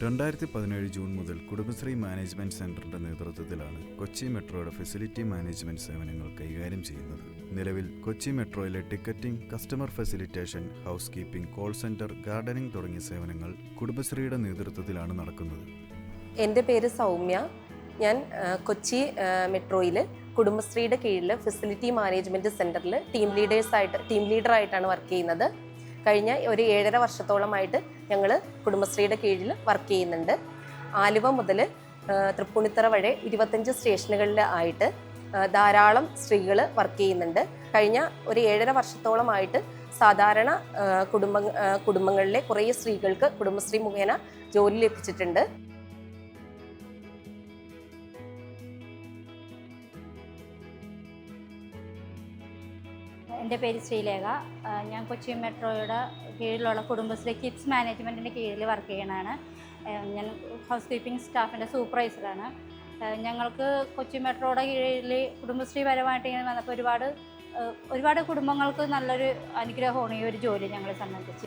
രണ്ടായിരത്തി പതിനേഴ് ജൂൺ മുതൽ കുടുംബശ്രീ മാനേജ്മെന്റ് സെന്ററിന്റെ നേതൃത്വത്തിലാണ് കൊച്ചി മെട്രോയുടെ ഫെസിലിറ്റി മാനേജ്മെന്റ് സേവനങ്ങൾ കൈകാര്യം ചെയ്യുന്നത്. നിലവിൽ Kochi മെട്രോയിലെ ticketing customer facilitation house keeping call centre gardening തുടങ്ങിയ സേവനങ്ങൾ കുടുംബശ്രീയുടെ നേതൃത്വത്തിലാണ് നടക്കുന്നത്. എന്റെ പേര് സൗമ്യ. ഞാൻ കൊച്ചി മെട്രോയിൽ കുടുംബശ്രീയുടെ കീഴിൽ ഫെസിലിറ്റി മാനേജ്മെന്റ് സെന്ററിൽ ടീം ലീഡേഴ്സായിട്ട് ടീം ലീഡറായിട്ടാണ് വർക്ക് ചെയ്യുന്നത്. കഴിഞ്ഞ ഒരു ഏഴര വർഷത്തോളമായിട്ട് ഞങ്ങൾ കുടുംബശ്രീയുടെ കീഴിൽ വർക്ക് ചെയ്യുന്നുണ്ട്. ആലുവ മുതൽ തൃപ്പൂണിത്തറ വരെ ഇരുപത്തഞ്ച് സ്റ്റേഷനുകളിൽ ആയിട്ട് ധാരാളം സ്ത്രീകൾ വർക്ക് ചെയ്യുന്നുണ്ട്. കഴിഞ്ഞ ഒരു ഏഴര വർഷത്തോളമായിട്ട് സാധാരണ കുടുംബ കുടുംബങ്ങളിലെ കുറേ സ്ത്രീകൾക്ക് കുടുംബശ്രീ മുഖേന ജോലി ലഭിച്ചിട്ടുണ്ട്. എന്റെ പേര് ശ്രീലേഖ. ഞാൻ കൊച്ചി മെട്രോയുടെ കീഴിലുള്ള കുടുംബശ്രീ കിഡ്സ് മാനേജ്മെന്റിന്റെ കീഴിൽ വർക്ക് ചെയ്യണതാണ് ഞാൻ ഹൗസ് കീപ്പിംഗ് സ്റ്റാഫിന്റെ സൂപ്പർവൈസറാണ്. ഞങ്ങൾക്ക് കൊച്ചി മെട്രോയുടെ കീഴിൽ കുടുംബശ്രീ പരമായിട്ട് ഇങ്ങനെ വന്നപ്പോൾ ഒരുപാട് ഒരുപാട് കുടുംബങ്ങൾക്ക് നല്ലൊരു അനുഗ്രഹമാണ് ഈ ഒരു ജോലി ഞങ്ങളെ സംബന്ധിച്ച്.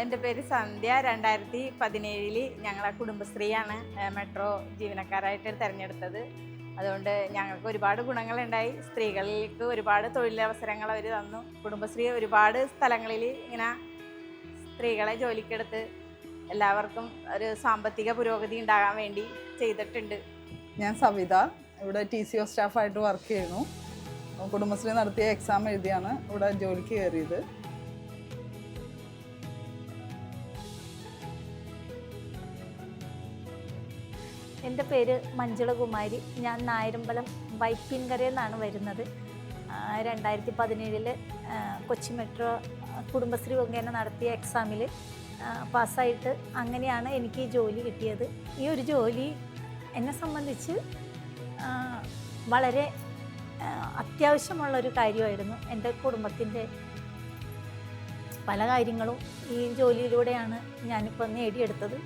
എന്റെ പേര് സന്ധ്യ. രണ്ടായിരത്തി പതിനേഴിൽ ഞങ്ങളെ കുടുംബശ്രീയാണ് മെട്രോ ജീവനക്കാരായിട്ട് തിരഞ്ഞെടുത്തത്. അതുകൊണ്ട് ഞങ്ങൾക്ക് ഒരുപാട് ഗുണങ്ങളുണ്ടായി. സ്ത്രീകൾക്ക് ഒരുപാട് തൊഴിലവസരങ്ങൾ അവർ തന്നു. കുടുംബശ്രീ ഒരുപാട് സ്ഥലങ്ങളിൽ ഇങ്ങനെ സ്ത്രീകളെ ജോലിക്കെടുത്ത് എല്ലാവർക്കും ഒരു സാമ്പത്തിക പുരോഗതി ഉണ്ടാകാൻ വേണ്ടി ചെയ്തിട്ടുണ്ട്. ഞാൻ സവിത. ഇവിടെ ടി സി ഒ സ്റ്റാഫായിട്ട് വർക്ക് ചെയ്യുന്നു. കുടുംബശ്രീ നടത്തിയ എക്സാം എഴുതിയാണ് ഇവിടെ ജോലിക്ക് കയറിയത്. എന്റെ പേര് മഞ്ജുള കുമാരി ഞാൻ നായരമ്പലം വൈപ്പിൻകരയിൽ നിന്നാണ് വരുന്നത് രണ്ടായിരത്തി പതിനേഴിൽ കൊച്ചി മെട്രോ കുടുംബശ്രീ മുഖേന നടത്തിയ എക്സാമിൽ പാസ്സായിട്ട് അങ്ങനെയാണ് എനിക്ക് ഈ ജോലി കിട്ടിയത്. ഈ ഒരു ജോലി എന്നെ സംബന്ധിച്ച് വളരെ അത്യാവശ്യമുള്ള അത്യാവശ്യമുള്ളൊരു കാര്യമായിരുന്നു. എന്റെ കുടുംബത്തിന്റെ പല കാര്യങ്ങളും ഈ ജോലിയിലൂടെയാണ് ഞാനിപ്പോൾ നേടിയെടുത്തത്.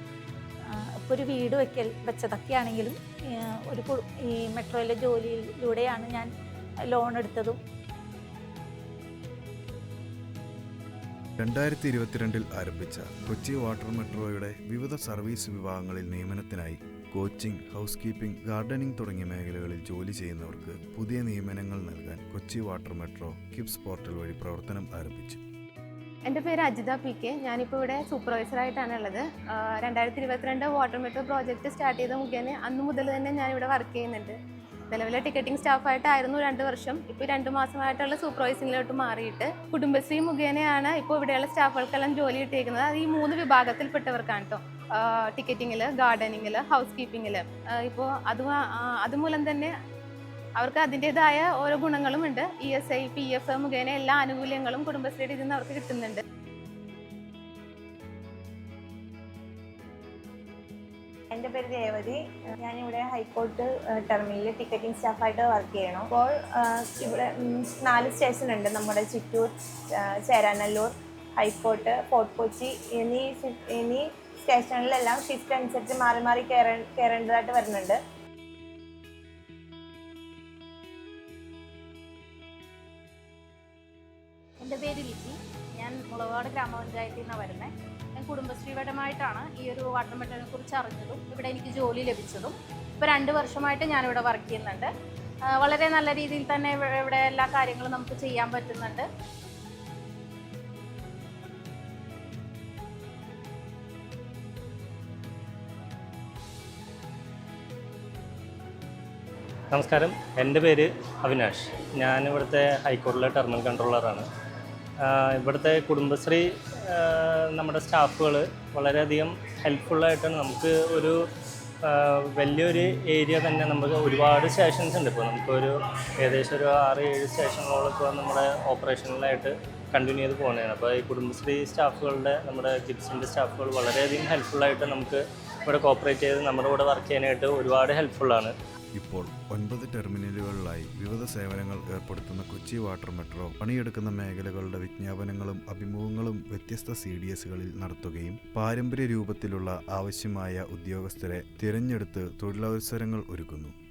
ഇപ്പോൾ ഒരു വീട് വെക്കൽ വെച്ചതൊക്കെയാണെങ്കിലും ആണെങ്കിലും ഒരു ഈ മെട്രോയിലെ ജോലിയിലൂടെയാണ് ഞാൻ ലോൺ എടുത്തതും. രണ്ടായിരത്തി ഇരുപത്തിരണ്ടിൽ ആരംഭിച്ച കൊച്ചി വാട്ടർ മെട്രോയുടെ വിവിധ സർവീസ് വിഭാഗങ്ങളിൽ നിയമനത്തിനായി കോച്ചിംഗ് ഹൗസ് കീപ്പിംഗ് ഗാർഡനിംഗ് തുടങ്ങിയ മേഖലകളിൽ ജോലി ചെയ്യുന്നവർക്ക് പുതിയ നിയമനങ്ങൾ നൽകാൻ Kochi water metro KIPS portal വഴി പ്രവർത്തനം ആരംഭിച്ചു. എന്റെ പേര് അജിത പി കെ. ഞാനിപ്പോൾ ഇവിടെ സൂപ്പർവൈസറായിട്ടാണ് ഉള്ളത് രണ്ടായിരത്തി ഇരുപത്തിരണ്ട് വാട്ടർ മെട്രോ പ്രോജക്റ്റ് സ്റ്റാർട്ട് ചെയ്ത മുഖേന അന്ന് മുതൽ തന്നെ ഞാനിവിടെ വർക്ക് ചെയ്യുന്നുണ്ട്. നിലവിലെ ടിക്കറ്റിംഗ് സ്റ്റാഫായിട്ടായിരുന്നു രണ്ട് വർഷം. ഇപ്പോൾ രണ്ട് മാസമായിട്ടുള്ള സൂപ്പർവൈസിങ്ങിലോട്ട് മാറിയിട്ട് കുടുംബശ്രീ മുഖേനയാണ് ഇപ്പോൾ ഇവിടെയുള്ള സ്റ്റാഫുകൾക്കെല്ലാം ജോലി കിട്ടിയിരിക്കുന്നത്. അത് ഈ മൂന്ന് വിഭാഗത്തിൽപ്പെട്ടവർക്കാണ് കേട്ടോ ടിക്കറ്റിങ്ങിൽ ഗാർഡനിങ്ങിൽ ഹൗസ് കീപ്പിങ്ങിൽ ഇപ്പോൾ അത് അതുമൂലം തന്നെ അവർക്ക് അതിന്റെതായ ഓരോ ഗുണങ്ങളും ഉണ്ട്. E S I P F മുഖേന എല്ലാ ആനുകൂല്യങ്ങളും കുടുംബശ്രീയുടെ ഇതിൽ നിന്ന് അവർക്ക് കിട്ടുന്നുണ്ട്. എന്റെ പേര് രേവതി. ഞാനിവിടെ ഹൈക്കോർട്ട് ടെർമിനലിൽ ടിക്കറ്റിംഗ് സ്റ്റാഫായിട്ട് വർക്ക് ചെയ്യണം അപ്പോൾ ഇവിടെ നാല് സ്റ്റേഷൻ ഉണ്ട് നമ്മുടെ Chittoor Cheranallur high court fort Kochi എന്നീ എന്നീ സ്റ്റേഷനിലെല്ലാം ഷിഫ്റ്റ് അനുസരിച്ച് മാറി മാറി കയറേ കയറേണ്ടതായിട്ട് വരുന്നുണ്ട്. എന്റെ പേര് ലിജി ഞാൻ മുളകാട് ഗ്രാമപഞ്ചായത്തിൽ നിന്നാണ് വരുന്നത് ഞാൻ കുടുംബശ്രീപരമായിട്ടാണ് ഈ ഒരു വാട്ടർ കുറിച്ച് അറിഞ്ഞതും ഇവിടെ എനിക്ക് ജോലി ലഭിച്ചതും ഇപ്പോൾ രണ്ട് വർഷമായിട്ട് ഞാനിവിടെ വർക്ക് ചെയ്യുന്നുണ്ട്. വളരെ നല്ല രീതിയിൽ തന്നെ ഇവിടെ എല്ലാ കാര്യങ്ങളും നമുക്ക് ചെയ്യാൻ പറ്റുന്നുണ്ട്. നമസ്കാരം. എന്റെ പേര് അവിനാഷ്. ഞാൻ ഇവിടുത്തെ ഹൈക്കോർട്ടിലെ ടെർമിനൽ കൺട്രോളറാണ് ഇവിടുത്തെ കുടുംബശ്രീ നമ്മുടെ സ്റ്റാഫുകൾ വളരെയധികം ഹെൽപ്ഫുള്ളായിട്ടാണ് നമുക്ക് ഒരു വലിയൊരു ഏരിയ തന്നെ നമുക്ക് ഒരുപാട് സ്റ്റേഷൻസ് ഉണ്ട്. ഇപ്പോൾ നമുക്കൊരു ഏകദേശം ഒരു ആറ് ഏഴ് സ്റ്റേഷനുകളോളം ഇപ്പോൾ നമ്മുടെ ഓപ്പറേഷനിലായിട്ട് കണ്ടിന്യൂ ചെയ്ത് പോകുന്നതാണ്. അപ്പോൾ ഈ കുടുംബശ്രീ സ്റ്റാഫുകളുടെ നമ്മുടെ ജിപ്സിന്റെ സ്റ്റാഫുകൾ വളരെയധികം ഹെൽപ്ഫുള്ളായിട്ട് നമുക്ക് ഇവിടെ കോപ്പറേറ്റ് ചെയ്ത് നമ്മുടെ കൂടെ വർക്ക് ചെയ്യാനായിട്ട് ഒരുപാട് ഹെൽപ്ഫുള്ളാണ് ഇപ്പോൾ ഒൻപത് ടെർമിനലുകളിലായി വിവിധ സേവനങ്ങൾ ഏർപ്പെടുത്തുന്ന കൊച്ചി വാട്ടർ മെട്രോ പണിയെടുക്കുന്ന മേഖലകളുടെ വിജ്ഞാപനങ്ങളും അഭിമുഖങ്ങളും വ്യത്യസ്ത സി ഡി എസുകളിൽ നടത്തുകയും പാരമ്പര്യ രൂപത്തിലുള്ള ആവശ്യമായ ഉദ്യോഗസ്ഥരെ തിരഞ്ഞെടുത്ത് തൊഴിലവസരങ്ങൾ ഒരുക്കുന്നു.